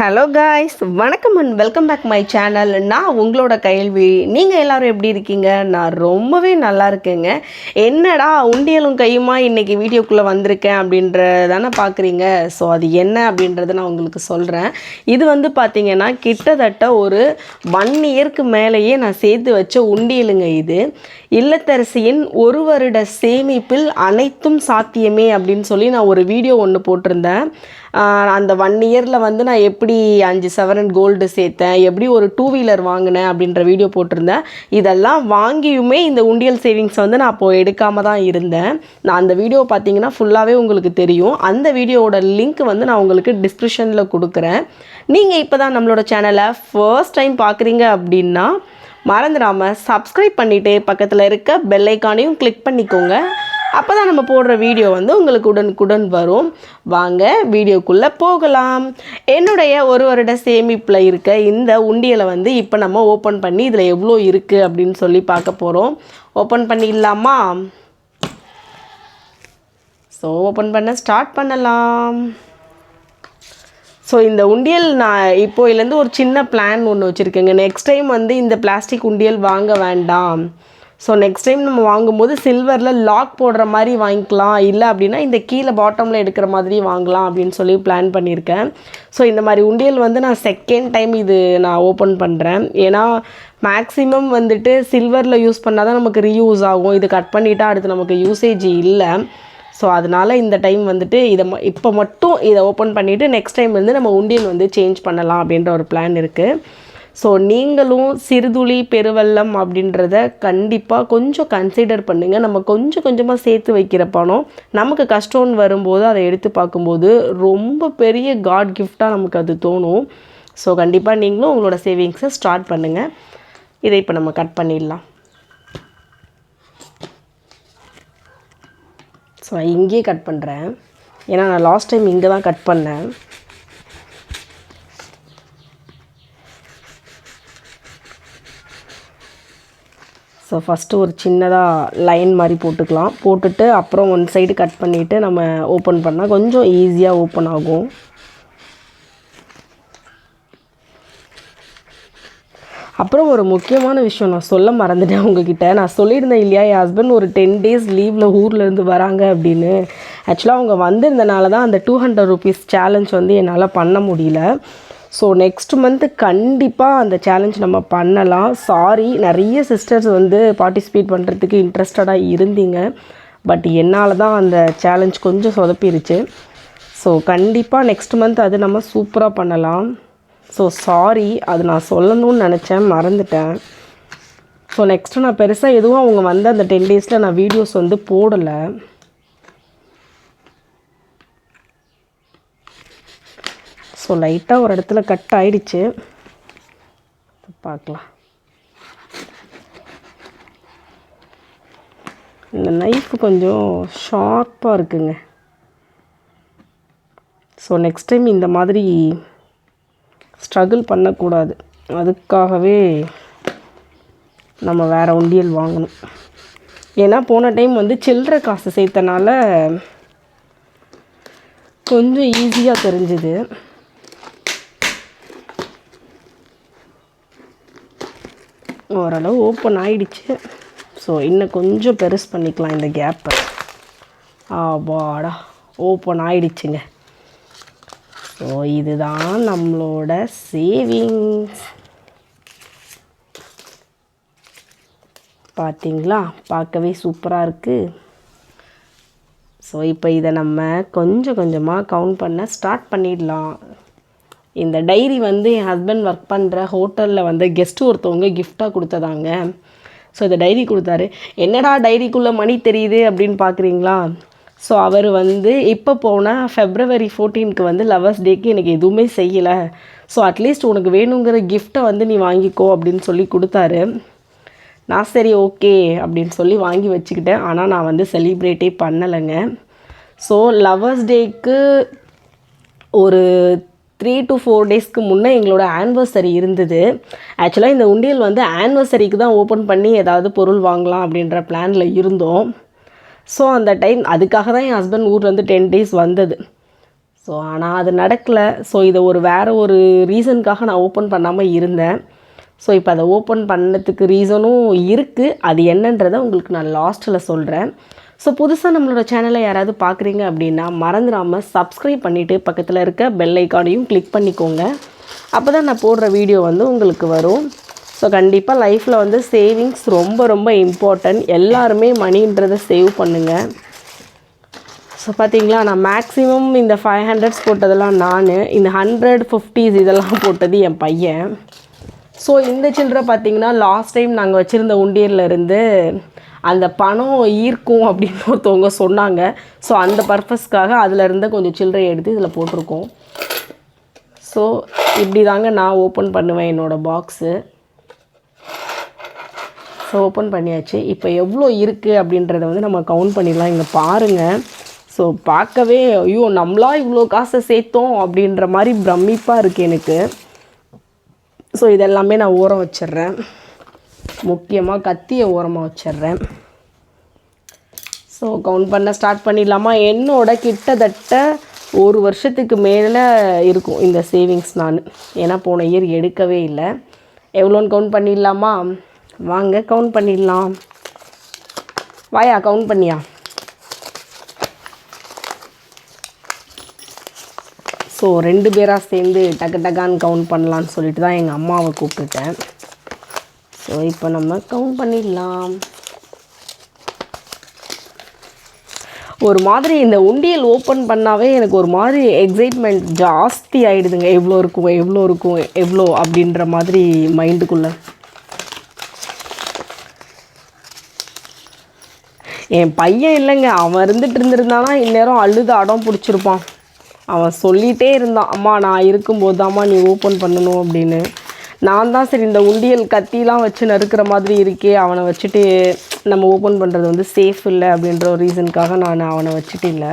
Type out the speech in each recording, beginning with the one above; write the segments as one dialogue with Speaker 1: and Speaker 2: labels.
Speaker 1: Hello guys வணக்கம் and welcome back my channel நான் உங்களோட கேள்வி நீங்கள் எல்லோரும் எப்படி இருக்கீங்க? நான் ரொம்பவே நல்லா இருக்கேங்க. என்னடா உண்டியலும் கையுமா இன்றைக்கி வீடியோக்குள்ளே வந்திருக்கேன் அப்படின்றதானே பார்க்குறீங்க ஸோ அது என்ன அப்படின்றத நான் உங்களுக்கு சொல்கிறேன் இது வந்து பார்த்தீங்கன்னா கிட்டத்தட்ட ஒரு ஒன் இயர்க்கு மேலேயே நான் சேர்த்து வச்ச உண்டியலுங்க இது. இல்லத்தரசியின் ஒரு வருட சேமிப்பில் அனைத்தும் சாத்தியமே அப்படின்னு சொல்லி நான் ஒரு வீடியோ ஒன்று போட்டிருந்தேன். அந்த ஒன் இயரில் வந்து நான் எப்படி எப்படி அஞ்சு செவரன் கோல்டு சேர்த்தேன்? எப்படி ஒரு டூ வீலர் வாங்கினேன்? அப்படின்ற வீடியோ போட்டிருந்தேன். இதெல்லாம் வாங்கியுமே இந்த உண்டியல் சேவிங்ஸ் வந்து நான் அப்போது எடுக்காமல் தான் இருந்தேன். நான் அந்த வீடியோ பார்த்தீங்கன்னா ஃபுல்லாகவே உங்களுக்கு தெரியும். அந்த வீடியோவோட லிங்க் வந்து நான் உங்களுக்கு டிஸ்கிரிப்ஷனில் கொடுக்குறேன். நீங்கள் இப்போ தான் நம்மளோட சேனலை ஃபர்ஸ்ட் டைம் பார்க்குறீங்க அப்படின்னா மறந்துடாமல் சப்ஸ்கிரைப் பண்ணிவிட்டு பக்கத்தில் இருக்க பெல்லைக்கானையும் கிளிக் பண்ணிக்கோங்க. அப்போ தான் நம்ம போடுற வீடியோ வந்து உங்களுக்கு உடனுக்குடன் வரும். வாங்க வீடியோக்குள்ளே போகலாம். என்னுடைய ஒரு வருட சேமிப்பில் இருக்க இந்த உண்டியலை வந்து இப்போ நம்ம ஓப்பன் பண்ணி இதில் எவ்வளோ இருக்குது அப்படின்னு சொல்லி பார்க்க போகிறோம் ஓப்பன் பண்ணிடலாமா? ஸோ ஓப்பன் பண்ண ஸ்டார்ட் பண்ணலாம். ஸோ இந்த உண்டியல் நான் இப்போயிலேருந்து ஒரு சின்ன பிளான் ஒன்று வச்சுருக்கேங்க. நெக்ஸ்ட் டைம் வந்து இந்த பிளாஸ்டிக் உண்டியல் வாங்க வேண்டாம். ஸோ நெக்ஸ்ட் டைம் நம்ம வாங்கும்போது சில்வரில் லாக் போடுற மாதிரி வாங்கிக்கலாம். இல்லை அப்படின்னா இந்த கீழே பாட்டமில் எடுக்கிற மாதிரி வாங்கலாம் அப்படின்னு சொல்லி பிளான் பண்ணியிருக்கேன். ஸோ இந்த மாதிரி உண்டியல் வந்து நான் செகண்ட் டைம் இது நான் ஓப்பன் பண்ணுறேன் ஏன்னா மேக்ஸிமம் வந்துட்டு சில்வரில் யூஸ் பண்ணால் தான் நமக்கு ரீயூஸ் ஆகும். இது கட் பண்ணிட்டா அடுத்து நமக்கு யூசேஜ் இல்லை. ஸோ அதனால் இந்த டைம் வந்துட்டு இதை ம இப்போ மட்டும் இதை ஓப்பன் பண்ணிவிட்டு நெக்ஸ்ட் டைம் வந்து நம்ம உண்டியல் வந்து சேஞ்ச் பண்ணலாம் அப்படின்ற ஒரு பிளான் இருக்குது ஸோ நீங்களும் சிறுதுளி பெருவெள்ளம் அப்படின்றத கண்டிப்பாக கொஞ்சம் கன்சிடர் பண்ணுங்கள் நம்ம கொஞ்சம் கொஞ்சமாக சேர்த்து வைக்கிற பணம் நமக்கு கஷ்டம்னு வரும்போது அதை எடுத்து பார்க்கும்போது ரொம்ப பெரிய காட் கிஃப்டாக நமக்கு அது தோணும். ஸோ கண்டிப்பாக நீங்களும் உங்களோட சேவிங்ஸை ஸ்டார்ட் பண்ணுங்கள் இதை இப்போ நம்ம கட் பண்ணிடலாம். ஸோ நான் இங்கேயே கட் பண்ணுறேன் ஏன்னா நான் லாஸ்ட் டைம் இங்கே தான் கட் பண்ணேன். ஸோ ஃபஸ்ட்டு ஒரு சின்னதாக லைன் மாதிரி போட்டுக்கலாம். போட்டுட்டு அப்புறம் ஒன் சைடு கட் பண்ணிவிட்டு நம்ம ஓப்பன் பண்ணால் கொஞ்சம் ஈஸியாக ஓப்பன் ஆகும். அப்புறம் ஒரு முக்கியமான விஷயம் நான் சொல்ல மறந்துட்டேன் உங்ககிட்ட. நான் சொல்லியிருந்தேன் இல்லையா என் ஹஸ்பண்ட் ஒரு டென் டேஸ் லீவில் ஊர்லேருந்து வராங்க அப்படின்னு. ஆக்சுவலாக அவங்க வந்திருந்தனால தான் அந்த டூ ஹண்ட்ரட் ருபீஸ் சேலஞ்ச் வந்து என்னால் பண்ண முடியல. ஸோ நெக்ஸ்ட் மந்த்து கண்டிப்பாக அந்த சேலஞ்ச் நம்ம பண்ணலாம். சாரி நிறைய சிஸ்டர்ஸ் வந்து பார்ட்டிசிபேட் பண்ணுறதுக்கு இன்ட்ரெஸ்டடாக இருந்தீங்க. பட் என்னால் தான் அந்த சேலஞ்ச் கொஞ்சம் சொதப்பிருச்சு. ஸோ கண்டிப்பாக நெக்ஸ்ட் மந்த் அது நம்ம சூப்பராக பண்ணலாம். ஸோ சாரி அது நான் சொல்லணும்னு நினச்சேன் மறந்துட்டேன். ஸோ நெக்ஸ்ட்டு நான் பெருசாக எதுவும் அவங்க வந்து அந்த டென் டேஸில் நான் வீடியோஸ் வந்து போடலை. ஸோ லைட்டாக ஒரு இடத்துல கட் ஆயிடுச்சு. பார்க்கலாம். இந்த நைஃப் கொஞ்சம் ஷார்ப்பாக இருக்குங்க. ஸோ நெக்ஸ்ட் டைம் இந்த மாதிரி ஸ்ட்ரகிள் பண்ணக்கூடாது. அதுக்காகவே நம்ம வேறு உண்டியல் வாங்கணும். ஏன்னா போன டைம் வந்து சில்லற காசு சேர்த்தனால கொஞ்சம் ஈஸியாக தெரிஞ்சுது. ஓரளவு ஓப்பன் ஆகிடுச்சு ஸோ இன்னும் கொஞ்சம் பெருசு பண்ணிக்கலாம் இந்த கேப்பை ஆபாடா ஓப்பன் ஆகிடுச்சுங்க ஸோ இதுதான் நம்மளோட சேவிங்ஸ் பார்த்தீங்களா பார்க்கவே சூப்பராக இருக்குது ஸோ இப்போ இதை நம்ம கொஞ்சம் கொஞ்சமாக கவுண்ட் பண்ண ஸ்டார்ட் பண்ணிடலாம். இந்த டைரி வந்து என் ஹஸ்பண்ட் ஒர்க் பண்ணுற ஹோட்டலில் வந்து கெஸ்ட்டு ஒருத்தவங்க கிஃப்டாக கொடுத்ததாங்க. ஸோ இந்த டைரி கொடுத்தாரு. என்னடா டைரிக்குள்ளே மணி தெரியுது அப்படின்னு பார்க்குறீங்களா ஸோ அவர் வந்து இப்போ போனால் ஃபெப்ரவரி ஃபோர்டீனுக்கு வந்து லவர்ஸ் டேக்கு எனக்கு எதுவுமே செய்யலை. ஸோ அட்லீஸ்ட் உனக்கு வேணுங்கிற கிஃப்ட்டை வந்து நீ வாங்கிக்கோ அப்படின்னு சொல்லி கொடுத்தாரு. நான் சரி ஓகே அப்படின்னு சொல்லி வாங்கி வச்சுக்கிட்டேன். ஆனால் நான் வந்து செலிப்ரேட்டே பண்ணலைங்க. ஸோ லவர்ஸ் டேக்கு ஒரு த்ரீ டு ஃபோர் டேஸ்க்கு முன்னே எங்களோட ஆனிவர்சரி இருந்தது. ஆக்சுவலாக இந்த உண்டியல் வந்து ஆனிவர்சரிக்கு தான் ஓப்பன் பண்ணி ஏதாவது பொருள் வாங்கலாம் அப்படின்ற பிளானில் இருந்தோம். ஸோ அந்த டைம் அதுக்காக தான் என் ஹஸ்பண்ட் ஊர்லேருந்து டென் டேஸ் வந்தது. ஸோ ஆனால் அது நடக்கலை. ஸோ இதை ஒரு வேறு ஒரு ரீசனுக்காக நான் ஓப்பன் பண்ணாமல் இருந்தேன். ஸோ இப்போ அதை ஓப்பன் பண்ணதுக்கு ரீசனும் இருக்குது அது என்னன்றதை உங்களுக்கு நான் லாஸ்ட்டில் சொல்கிறேன் ஸோ புதுசாக நம்மளோட சேனலை யாராவது பார்க்குறீங்க அப்படின்னா மறந்துடாமல் சப்ஸ்கிரைப் பண்ணிவிட்டு பக்கத்தில் இருக்க பெல் ஐக்கானையும் கிளிக் பண்ணிக்கோங்க. அப்போ தான் நான் போடுற வீடியோ வந்து உங்களுக்கு வரும். ஸோ கண்டிப்பாக லைஃப்பில் வந்து சேவிங்ஸ் ரொம்ப ரொம்ப இம்பார்ட்டன்ட் எல்லாருமே மணின்றதை சேவ் பண்ணுங்கள் ஸோ பார்த்தீங்களா நான் மேக்ஸிமம் இந்த ஃபைவ் ஹண்ட்ரட்ஸ் போட்டதெல்லாம் நான் இந்த ஹண்ட்ரட் ஃபிஃப்டிஸ் இதெல்லாம் போட்டது என் பையன். ஸோ இந்த சில்லறை பார்த்தீங்கன்னா லாஸ்ட் டைம் நாங்கள் வச்சுருந்த உண்டியர்லேருந்து அந்த பணம் ஈர்க்கும் அப்படின்னு ஒருத்தவங்க சொன்னாங்க. ஸோ அந்த பர்பஸ்க்காக அதில் இருந்த கொஞ்சம் சில்லறை எடுத்து இதில் போட்டிருக்கோம். ஸோ இப்படி தாங்க நான் ஓப்பன் பண்ணுவேன் என்னோடய பாக்ஸு ஸோ ஓப்பன் பண்ணியாச்சு. இப்போ எவ்வளோ இருக்குது அப்படின்றத வந்து நம்ம கவுண்ட் பண்ணிடலாம். இங்கே பாருங்கள் ஸோ பார்க்கவே ஐயோ நம்மளா இவ்வளோ காசை சேர்த்தோம் அப்படின்ற மாதிரி பிரமிப்பாக இருக்குது எனக்கு. ஸோ இதெல்லாமே நான் ஓரம் வச்சிடுறேன். முக்கியமாக கத்தியை ஓரமாக வச்சிடுறேன். ஸோ கவுண்ட் பண்ண ஸ்டார்ட் பண்ணிடலாமா? என்னோட கிட்டத்தட்ட ஒரு வருஷத்துக்கு மேலே இருக்கும் இந்த சேவிங்ஸ் நான். ஏன்னா போன இயர் எடுக்கவே இல்லை. எவ்வளோன்னு கவுண்ட் பண்ணிடலாமா? வாங்க கவுண்ட் பண்ணிடலாம். வாயா கவுண்ட் பண்ணியா? ஸோ ரெண்டு பேராக சேர்ந்து டக்கு டக்கான்னு கவுண்ட் பண்ணலான்னு சொல்லிட்டு தான் எங்கள் அம்மாவை கூப்பிட்டுட்டேன். ஸோ இப்போ நம்ம கவுண்ட் பண்ணிடலாம். ஒரு மாதிரி இந்த உண்டியல் ஓப்பன் பண்ணாவே எனக்கு ஒரு மாதிரி எக்ஸைட்மெண்ட் ஜாஸ்தி ஆகிடுதுங்க எவ்வளோ இருக்கும் எவ்வளோ இருக்கும் எவ்வளோ அப்படின்ற மாதிரி மைண்டுக்குள்ளே என் பையன் இல்லைங்க. அவன் இருந்துட்டு இருந்திருந்தானா இந்நேரம் அழுது அடம் பிடிச்சிருப்பான். அவன் சொல்லிகிட்டே இருந்தான் அம்மா நான் இருக்கும்போது தான்மா நீ ஓப்பன் பண்ணணும் அப்படின்னு. நான் தான் சரி இந்த உண்டியல் கத்திலாம் வச்சு நறுக்கிற மாதிரி இருக்கே அவனை வச்சுட்டு நம்ம ஓப்பன் பண்ணுறது வந்து சேஃப் இல்லை அப்படின்ற ஒரு ரீசனுக்காக நான் அவனை வச்சுட்டு இல்லை.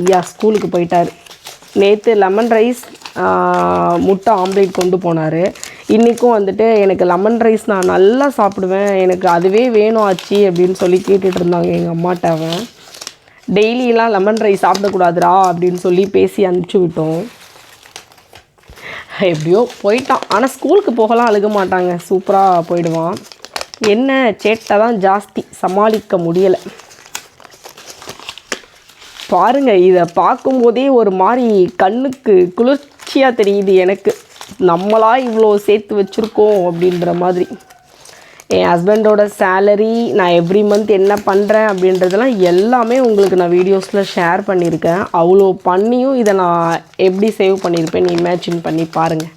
Speaker 1: ஐயா ஸ்கூலுக்கு போயிட்டார். நேற்று லெமன் ரைஸ் முட்டை ஆம்லேட் கொண்டு போனார். இன்றைக்கும் வந்துட்டு எனக்கு லெமன் ரைஸ் நான் நல்லா சாப்பிடுவேன். எனக்கு அதுவே வேணும் ஆச்சு அப்படின்னு சொல்லி கேட்டுட்டு இருந்தாங்க எங்கள் அம்மாட்ட அவன். டெய்லியெலாம் லெமன் ரைஸ் சாப்பிடக்கூடாதுடா அப்படின்னு சொல்லி பேசி அனுப்பிச்சி விட்டோம். எப்படியோ போயிட்டான். ஆனால் ஸ்கூலுக்கு போகலாம் அழுக மாட்டாங்க. சூப்பராக போயிடுவான். என்ன சேட்டை தான் ஜாஸ்தி. சமாளிக்க முடியலை. பாருங்க இதை பார்க்கும்போதே ஒரு மாதிரி கண்ணுக்கு குளிர்ச்சியாக தெரியுது எனக்கு. நம்மளா இவ்வளோ சேர்த்து வச்சுருக்கோம் அப்படின்ற மாதிரி. என் ஹஸ்பண்டோட சேலரி நான் எவ்ரி மந்த் என்ன பண்ணுறேன் அப்படின்றதெல்லாம் எல்லாமே உங்களுக்கு நான் வீடியோஸில் ஷேர் பண்ணியிருக்கேன். அவ்வளோ பண்ணியும் இதை நான் எப்படி சேவ் பண்ணியிருப்பேன்னு இமேஜின் பண்ணி பாருங்கள்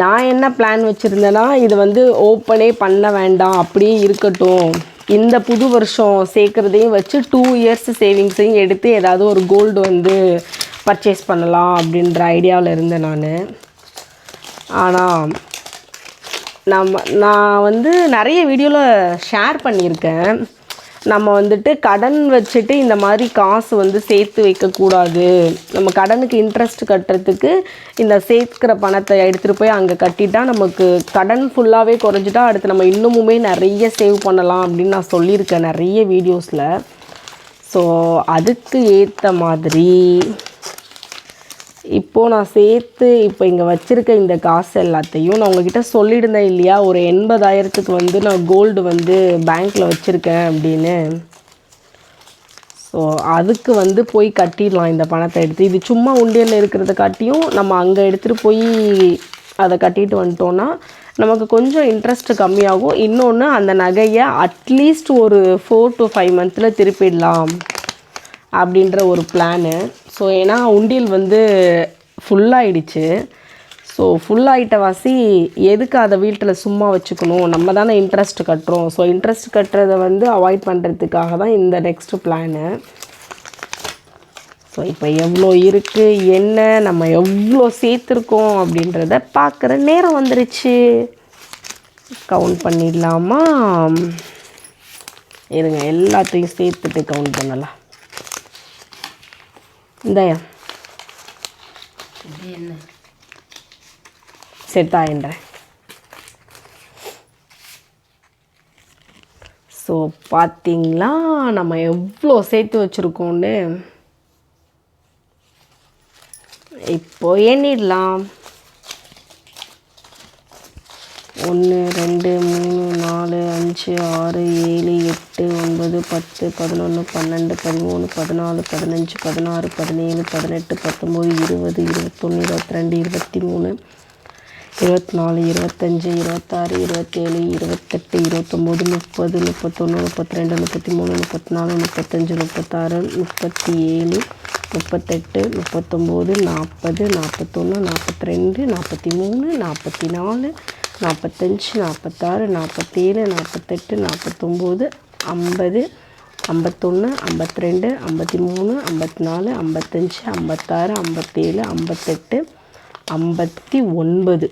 Speaker 1: நான் என்ன பிளான் வச்சுருந்தேன்னா இது வந்து ஓப்பனே பண்ண வேண்டாம் அப்படியே இருக்கட்டும். இந்த புது வருஷம் சேர்க்குறதையும் வச்சு டூ இயர்ஸ் சேவிங்ஸையும் எடுத்து ஏதாவது ஒரு கோல்டு வந்து பர்ச்சேஸ் பண்ணலாம் அப்படின்ற ஐடியாவில் இருந்தேன் நான். ஆனால் நம்ம நான் வந்து நிறைய வீடியோவில் ஷேர் பண்ணியிருக்கேன். நம்ம வந்துட்டு கடன் வச்சுட்டு இந்த மாதிரி காசு வந்து சேர்த்து வைக்கக்கூடாது. நம்ம கடனுக்கு இன்ட்ரெஸ்ட் கட்டுறதுக்கு இந்த சேர்த்துக்கிற பணத்தை எடுத்துகிட்டு போய் அங்கே கட்டிட்டா நமக்கு கடன் ஃபுல்லாகவே குறைஞ்சிட்டா அடுத்து நம்ம இன்னமுமே நிறைய சேவ் பண்ணலாம் அப்படின்னு நான் சொல்லியிருக்கேன் நிறைய வீடியோஸில். ஸோ அதுக்கு ஏற்ற மாதிரி இப்போது நான் சேர்த்து இப்போ இங்கே வச்சுருக்க இந்த காசு எல்லாத்தையும் நான் உங்ககிட்ட சொல்லியிருந்தேன் இல்லையா? ஒரு எண்பதாயிரத்துக்கு வந்து நான் கோல்டு வந்து பேங்க்கில் வச்சுருக்கேன் அப்படின்னு. ஸோ அதுக்கு வந்து போய் கட்டிடலாம் இந்த பணத்தை எடுத்து. இது சும்மா உண்டியலில் இருக்கிறத காட்டியும் நம்ம அங்கே எடுத்துகிட்டு போய் அதை கட்டிட்டு வந்துட்டோன்னா நமக்கு கொஞ்சம் இன்ட்ரெஸ்ட் கம்மியாகும். இன்னொன்று அந்த நகையை அட்லீஸ்ட் ஒரு ஃபோர் டு ஃபைவ் மந்த்தில் திருப்பிடலாம். அப்படின்ற ஒரு பிளானு ஸோ ஏன்னா உண்டியல் வந்து ஃபுல்லாகிடுச்சு ஸோ ஃபுல்லாகிட்ட வாசி எதுக்கு அதை வீட்டில் சும்மா வச்சுக்கணும்? நம்ம தானே இன்ட்ரெஸ்ட் கட்டுறோம். ஸோ இன்ட்ரெஸ்ட் கட்டுறதை வந்து அவாய்ட் பண்ணுறதுக்காக தான் இந்த நெக்ஸ்ட் பிளானு ஸோ இப்போ எவ்வளோ இருக்குது என்ன நம்ம எவ்வளோ சேர்த்துருக்கோம் அப்படின்றத பார்க்குற நேரம் வந்துருச்சு. கவுண்ட் பண்ணிடலாமா? இருங்க எல்லாத்தையும் சேர்த்துட்டு கவுண்ட் பண்ணலாம். இந்தாயா
Speaker 2: என்ன
Speaker 1: செட் ஆயின்றேன் ஸோ பார்த்தீங்களா நம்ம எவ்வளோ சேர்த்து வச்சுருக்கோன்னு இப்போ எண்ணிடலாம் ஒன்று ரெண்டு மூணு நாலு அஞ்சு ஆறு ஏழு எட்டு ஒன்பது பத்து பதினொன்று பன்னெண்டு பதிமூணு பதினாலு பதினஞ்சு பதினாறு பதினேழு பதினெட்டு பத்தொம்போது இருபது இருபத்தொன்று இருபத்தி ரெண்டு இருபத்தி மூணு இருபத்தி நாலு இருபத்தஞ்சி இருபத்தாறு இருபத்தேழு இருபத்தெட்டு இருபத்தொம்போது முப்பது முப்பத்தொன்று முப்பத்தி ரெண்டு முப்பத்தி மூணு முப்பத்தி நாலு முப்பத்தஞ்சு முப்பத்தாறு முப்பத்தி ஏழு முப்பத்தெட்டு முப்பத்தொம்போது நாற்பது நாற்பத்தொன்று நாற்பத்தி ரெண்டு நாற்பத்தி மூணு நாற்பத்தி நாலு நாற்பத்தஞ்சு நாற்பத்தாறு நாற்பத்தேழு நாற்பத்தெட்டு நாற்பத்தொம்போது ஐம்பது ஐம்பத்தொன்று ஐம்பத்தி ரெண்டு ஐம்பத்தி மூணு ஐம்பத்தி நாலு ஐம்பத்தஞ்சு ஐம்பத்தாறு ஐம்பத்தேழு ஐம்பத்தெட்டு ஐம்பத்தி ஒன்பது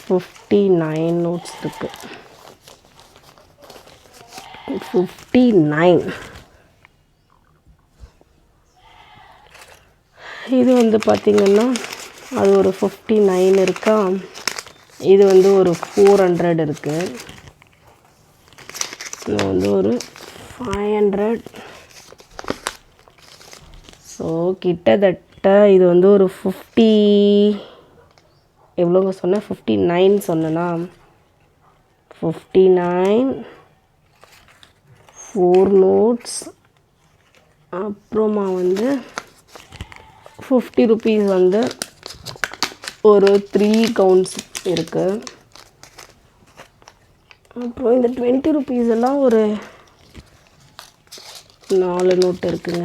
Speaker 1: ஃபிஃப்டி நைன் நோட்ஸ் இருக்குது ஃபிஃப்டி நைன் இது வந்து பார்த்திங்கன்னா அது ஒரு ஃபிஃப்டி நைன் இருக்கா? இது வந்து ஒரு ஃபோர் ஹண்ட்ரட் இருக்குது இது வந்து ஒரு ஃபைவ் ஹண்ட்ரட் ஸோ கிட்டத்தட்ட இது வந்து ஒரு ஃபிஃப்டி எவ்வளோங்க சொன்னேன் ஃபிஃப்டி நைன் சொன்னேன்னா ஃபிஃப்டி நைன் ஃபோர் நோட்ஸ் அப்புறமா வந்து ஃபிஃப்டி ருபீஸ் வந்து ஒரு த்ரீ கவுண்ட்ஸ் இருக்குது அப்புறம் இந்த டுவெண்ட்டி ருபீஸ் எல்லாம் ஒரு நாலு நோட்டு இருக்குங்க.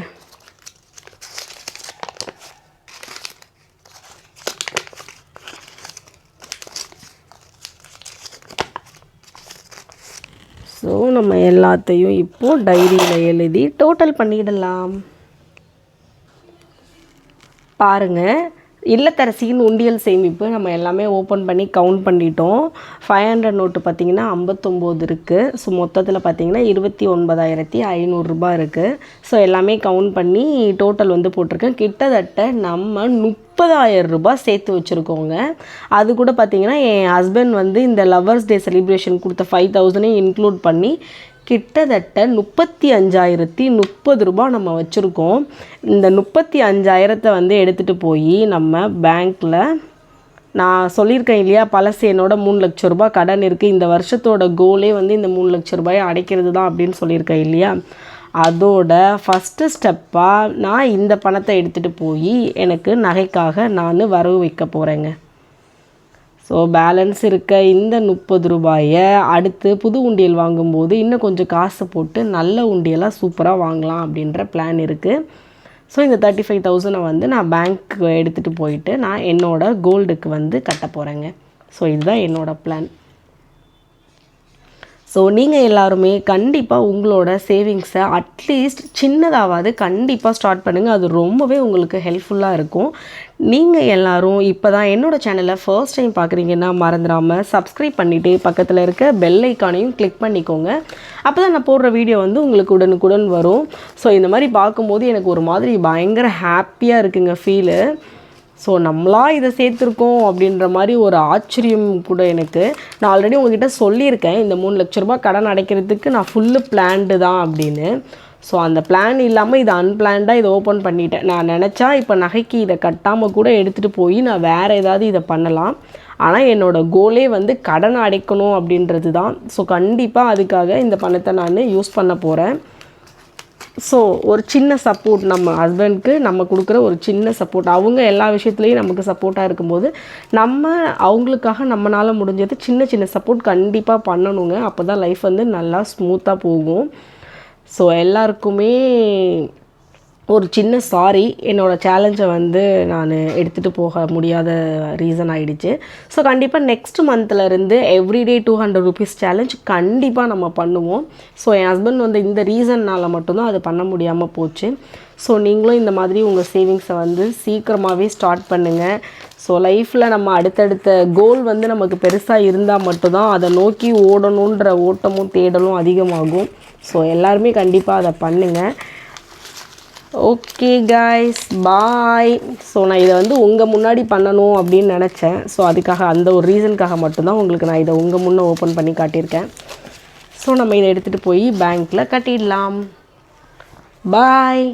Speaker 1: ஸோ நம்ம எல்லாத்தையும் இப்போது டைரியில் எழுதி டோட்டல் பண்ணிடலாம். பாருங்கள் இல்லத்தரசியின் உண்டியல் சேமிப்பு நம்ம எல்லாமே ஓப்பன் பண்ணி கவுண்ட் பண்ணிட்டோம். ஃபைவ் ஹண்ட்ரட் நோட்டு பார்த்திங்கன்னா ஐம்பத்தொம்போது இருக்குது ஸோ மொத்தத்தில் பார்த்திங்கன்னா இருபத்தி ஒன்பதாயிரத்தி ஐநூறுரூபா இருக்குது ஸோ எல்லாமே கவுண்ட் பண்ணி டோட்டல் வந்து போட்டிருக்கேன். கிட்டத்தட்ட நம்ம முப்பதாயிரம் ரூபாய் சேர்த்து வச்சுருக்கோங்க. அது கூட பார்த்திங்கன்னா என் ஹஸ்பண்ட் வந்து இந்த லவர்ஸ் டே செலிப்ரேஷன் கொடுத்த ஃபைவ் தௌசண்டையும் இன்க்ளூட் பண்ணி கிட்டத்தட்ட முப்பத்தி அஞ்சாயிரத்தி முப்பது ரூபா நம்ம வச்சுருக்கோம். இந்த முப்பத்தி அஞ்சாயிரத்தை வந்து எடுத்துகிட்டு போய் நம்ம பேங்க்கில் நான் சொல்லியிருக்கேன் இல்லையா பழசு என்னோட மூணு லட்ச ரூபாய் கடன் இருக்குது இந்த வருஷத்தோட கோலே வந்து இந்த மூணு லட்ச ரூபாயை அடைக்கிறது தான் அப்படின்னு சொல்லியிருக்கேன் இல்லையா. அதோட ஃபஸ்ட்டு ஸ்டெப்பாக நான் இந்த பணத்தை எடுத்துகிட்டு போய் எனக்கு நகைக்காக நான் வரவு வைக்க போகிறேங்க ஸோ பேலன்ஸ் இருக்க இந்த முப்பது ரூபாயை அடுத்து புது உண்டியல் வாங்கும்போது இன்னும் கொஞ்சம் காசு போட்டு நல்ல உண்டியலாக சூப்பராக வாங்கலாம் அப்படின்ற பிளான் இருக்குது ஸோ இந்த தேர்ட்டி ஃபைவ் தௌசண்டை வந்து நான் பேங்க்கு எடுத்துகிட்டு போயிட்டு நான் என்னோடய கோல்டுக்கு வந்து கட்ட போகிறேங்க ஸோ இதுதான் என்னோடய பிளான் ஸோ நீங்கள் எல்லாருமே கண்டிப்பாக உங்களோட சேவிங்ஸை அட்லீஸ்ட் சின்னதாவது கண்டிப்பாக ஸ்டார்ட் பண்ணுங்கள் அது ரொம்பவே உங்களுக்கு ஹெல்ப்ஃபுல்லாக இருக்கும். நீங்கள் எல்லோரும் இப்போ தான் என்னோடய சேனலை ஃபர்ஸ்ட் டைம் பார்க்குறீங்கன்னா மறந்துடாமல் சப்ஸ்கிரைப் பண்ணிவிட்டு பக்கத்தில் இருக்க பெல் ஐக்கானையும் கிளிக் பண்ணிக்கோங்க. அப்போ தான் நான் போடுற வீடியோ வந்து உங்களுக்கு உடனுக்குடன் வரும். ஸோ இந்த மாதிரி பார்க்கும்போது எனக்கு ஒரு மாதிரி பயங்கர ஹாப்பியாக இருக்குங்க ஃபீலு ஸோ நம்மளாக இதை சேர்த்துருக்கோம் அப்படின்ற மாதிரி ஒரு ஆச்சரியம் கூட எனக்கு. நான் ஆல்ரெடி உங்ககிட்ட சொல்லியிருக்கேன் இந்த மூணு லட்ச ரூபா கடன் அடைக்கிறதுக்கு நான் ஃபுல்லு பிளான்டு தான் அப்படின்னு. ஸோ அந்த பிளான் இல்லாமல் இதை அன்பிளான்டாக இதை ஓப்பன் பண்ணிட்டேன். நான் நினச்சா இப்போ நகைக்கு இதை கட்டாமல் கூட எடுத்துகிட்டு போய் நான் வேறு ஏதாவது இதை பண்ணலாம். ஆனால் என்னோடய கோலே வந்து கடன் அடைக்கணும் அப்படின்றது தான். ஸோ கண்டிப்பாக அதுக்காக இந்த பணத்தை நான் யூஸ் பண்ண போகிறேன் ஸோ ஒரு சின்ன சப்போர்ட் நம்ம ஹஸ்பண்ட்க்கு நம்ம கொடுக்குற ஒரு சின்ன சப்போர்ட் அவங்க எல்லா விஷயத்துலேயும் நமக்கு சப்போர்ட்டாக இருக்கும்போது நம்ம அவங்களுக்காக நம்மளால் முடிஞ்சது சின்ன சின்ன சப்போர்ட் கண்டிப்பாக பண்ணணுங்க. அப்போ தான் லைஃப் வந்து நல்லா ஸ்மூத்தாக போகும். ஸோ எல்லாருக்குமே ஒரு சின்ன சாரி என்னோடய சேலஞ்சை வந்து நான் எடுத்துகிட்டு போக முடியாத ரீசன் ஆகிடுச்சு ஸோ கண்டிப்பாக next மந்த்லேருந்து everyday two hundred rupees challenge கண்டிப்பாக நம்ம பண்ணுவோம். ஸோ என் ஹஸ்பண்ட் வந்து இந்த ரீசன்னால் மட்டும்தான் அது பண்ண முடியாமல் போச்சு. ஸோ நீங்களும் இந்த மாதிரி உங்கள் சேவிங்ஸை வந்து சீக்கிரமாகவே ஸ்டார்ட் பண்ணுங்கள் ஸோ லைஃப்பில் நம்ம அடுத்தடுத்த கோல் வந்து நமக்கு பெருசாக இருந்தால் மட்டும்தான் அதை நோக்கி ஓடணுன்ற ஓட்டமும் தேடலும் அதிகமாகும். ஸோ எல்லாருமே கண்டிப்பாக அதை பண்ணுங்கள் ஓகே காய்ஸ் பாய் ஸோ நான் இதை வந்து உங்கள் முன்னாடி பண்ணணும் அப்படின்னு நினச்சேன். ஸோ அதுக்காக அந்த ஒரு ரீசனுக்காக மட்டும்தான் உங்களுக்கு நான் இதை உங்கள் முன்னே ஓப்பன் பண்ணி காட்டியிருக்கேன். ஸோ நம்ம இதை எடுத்துகிட்டு போய் பேங்க்கில் கட்டிடலாம். பாய்